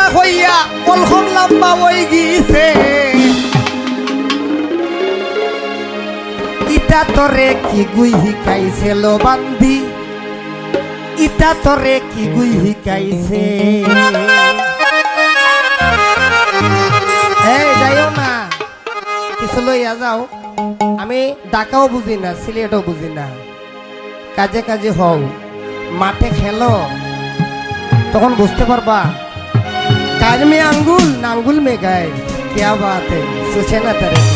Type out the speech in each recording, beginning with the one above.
কথা হইয়া কলখন লম্বা গিয়েছে। ইটা তরে কি গুই শিকাইছে লো বান্ধি ইটা তরে কি গুই শিকাইছে এই যাইও না। কিছু লইয়া যাও। আমি ডাকাও বুঝি না, সিলেটও বুঝি না। কাজে কাজে হও। মাঠে খেলো। তখন বুঝতে পারবা কাজ মে আঙ্গুল না আঙ্গুল মে গায়ে क्या बात है सोचे ना तेरे को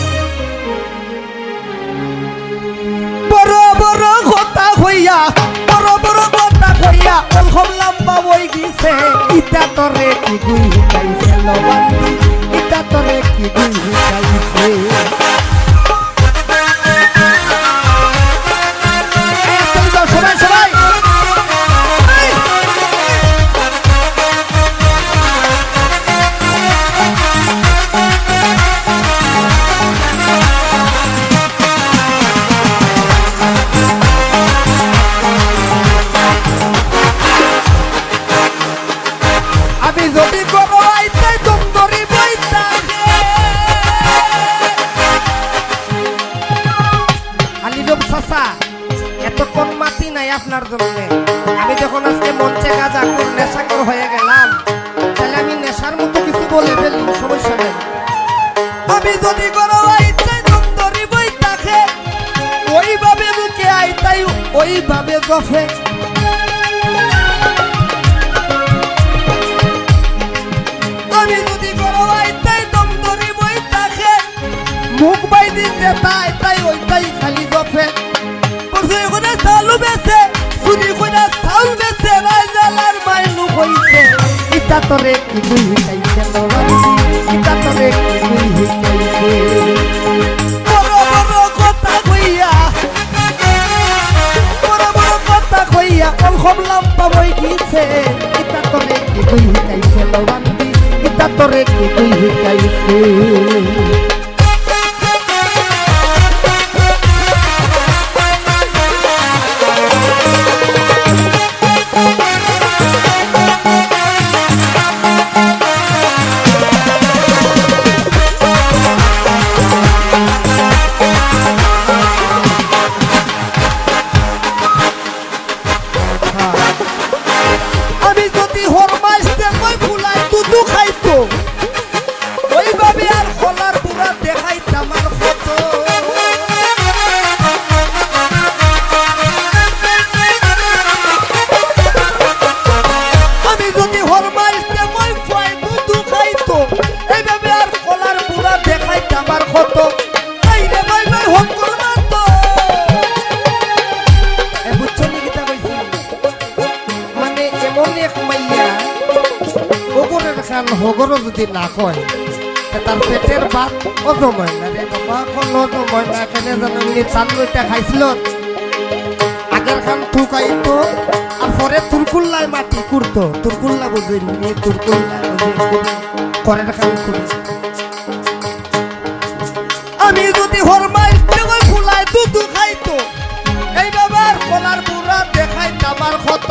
বড় বড় কথা হইয়া বড় বড় কথা হইয়া অলহম লম্বা বই গিছে ইটা তরে কি গুই হিকাইছে লবান্দি ইটা তরে কি গুই হিকাইছে আমি যদি কোনো আইতে তুম ধরি বইতাকে আলিরব সাসা এতক্ষণ মাতি নাই আপনার জন্য আমি যখন আজকে মঞ্চে গাজা করে নেশাকর হয়ে গেলাম, তাহলে আমি নেশার মতো কিছু বলে ফেলি সমস্যা নেই। আমি যদি কোনো আইতে তুম বইতাকে ওইভাবে মুখে আইতাই, ওইভাবে গফে মুখ বাই দিতে তাই তাই ওইটাই খালি জফে পরশু এখানে চালু বেছে চুরি করে চাউল বেছে রাজালার মাইনু হইছে ইটা তরে কি গুই হিকাইছে লবানি ইটা তরে কি গুই হিকাইছে বড় বড় কথা কইয়া, বড় বড় কথা কইয়া অলখম লম্বা বই গিয়েছে। ইটা তরে কি গুই হিকাইছে লবান্দি ইটা তরে কি গুই হিকাইছে খান হগরও যদি না কয় তার পেটের চান খাইছিল। আগের খান আর পরে তুরকুল্লায় মাটি কুড়তো। তুরকুল্লা তুরকুল্লা আমি যদি হরমাই ফুলাই দুধ খাইতো, এই বাবার কলার বুড়া দেখাই আমার ক্ষত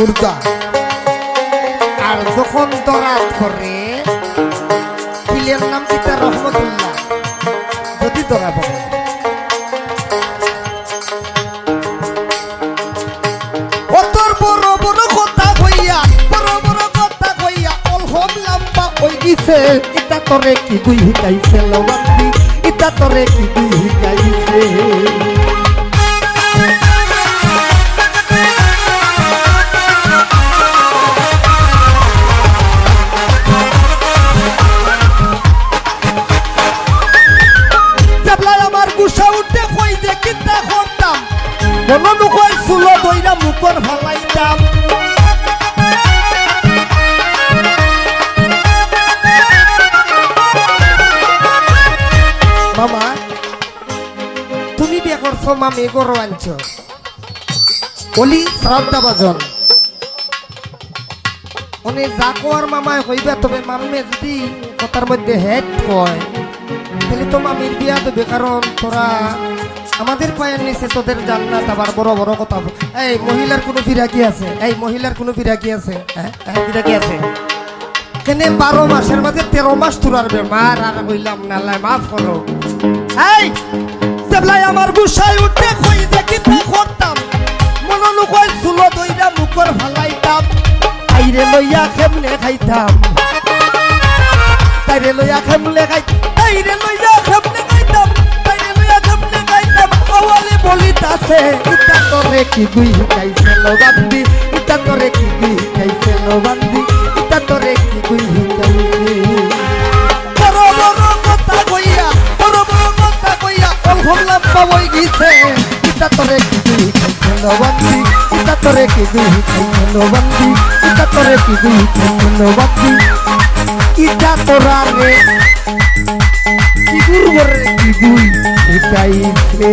বুর্দা আর যখন দরাত করে কিলের নাম কিতা রহমতুল্লাহ। যদি ওই গিছে। ইটা তরে কি গুই হিকাইছে লবান্দি ইটা তরে কি গুই হিকাইছে করছ মামি গরু আনছো। অলি শ্রদ্ধা বাজন উনি যা মামায় হইবে তবে মাম্মে যদি কথার মধ্যে হেড হয় তাহলে তো মামির বিয়া দেবে কারণ তোরা আমাদের পায়ের নিচে তোদের জান্নাত আবার বড় বড় কথা এই মহিলার কোনো ফিরাকি আছে? এই মহিলার কোনো ফিরাকি আছে? হ্যাঁ হ্যাঁ, আছে। কেনে বারো মাসের মাঝে তেরো মাস তোরার বেমার আর হইলাম না লাই মাফ করো। এই! তেবলাই আমার গুসাই উঠে কই যে কিতা করতাম। মননু কই, চুলো দইরা মুখর ফালাইতাম। আইরে লইয়া কেমনে খাইতাম। তাইরে লইয়া কেমনে খাই তাইরে লইয়া কেমনে খাইতাম। তাইরে লইয়া কেমনে খাইতাম। আওয়ালে বলিতাছে, ইতা তোরে কি গুই শিকাইছে লো ইতা তোরে কি গুই শিকাইছে লো ইতা তোরে কি বান্দি ইটা তোরা রে কি গুরু রে কি গুই শিকাইছে